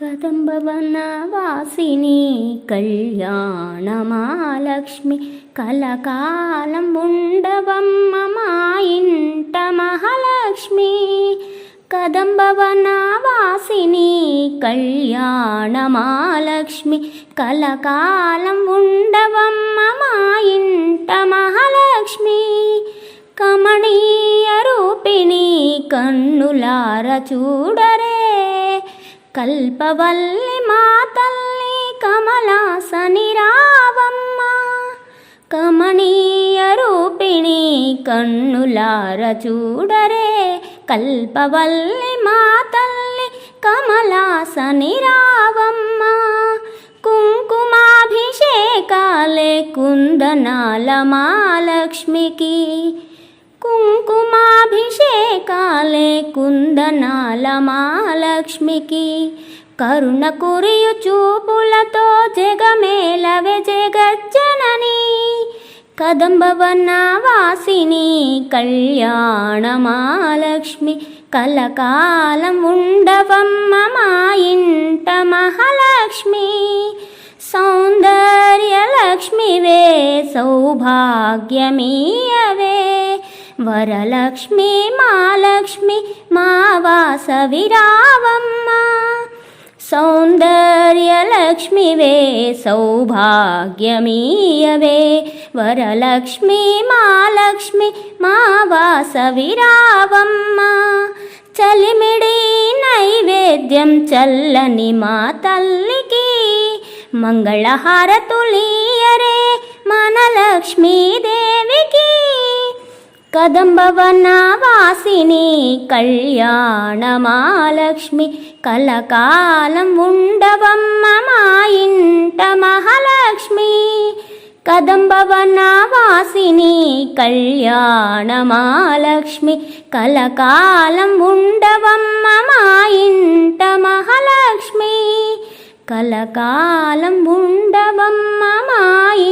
కదంబవన వాసిని కళ్యాణమాలక్ష్మి కలకాలం ఉండవమ్మ మా ఇంట మహాలక్ష్మి. కదంబవన వాసిని కళ్యాణమాలక్ష్మి కలకాలం ఉండవమ్మ మా ఇంట మహాలక్ష్మి. కమణీయ రూపిణి కన్నులార చూడరే కల్పవల్లి మా తల్లి కమలాసని రావమ్మ. కమనీయ రూపిణి కన్నులార చూడరే. కల్పవల్లి మా తల్లి కమలాసని రావమ్మ. కుంకుమాభిషేకాలే కుందనాల మాలక్ష్మికి కాలే కుందనాల మహాలక్ష్మికి కరుణ కురియు చూపులతో జగమేలవే జగజ్జనని. కదంబవన వాసిని కళ్యాణ మహాలక్ష్మి కలకాలం ఉండవమ్మ మా ఇంట మహాలక్ష్మి. సౌందర్య లక్ష్మివే సౌభాగ్యమీయవే. వరలక్ష్మి మాలక్ష్మి మా వాసవిరావమ్మ. సౌందర్యలక్ష్మివే సౌభాగ్యమీయవే. వరలక్ష్మి మాలక్ష్మి మా వాసవిరావమ్మ. చలిమిడి నైవేద్యం చల్లని మా తల్లికి. మంగళహారతులీయరే మన లక్ష్మీదేవికి. కదంబవనవాసిని కళ్యాణమాలక్ష్మి కలకాలం ఉండవమ్మ మా ఇంట మహాలక్ష్మి. కదంబవనవాసిని కళ్యాణమాలక్ష్మి కలకాలం ఉండవమ్మ మా ఇంట మహాలక్ష్మి. కలకాలం ఉండవమ్మ మా ఇంట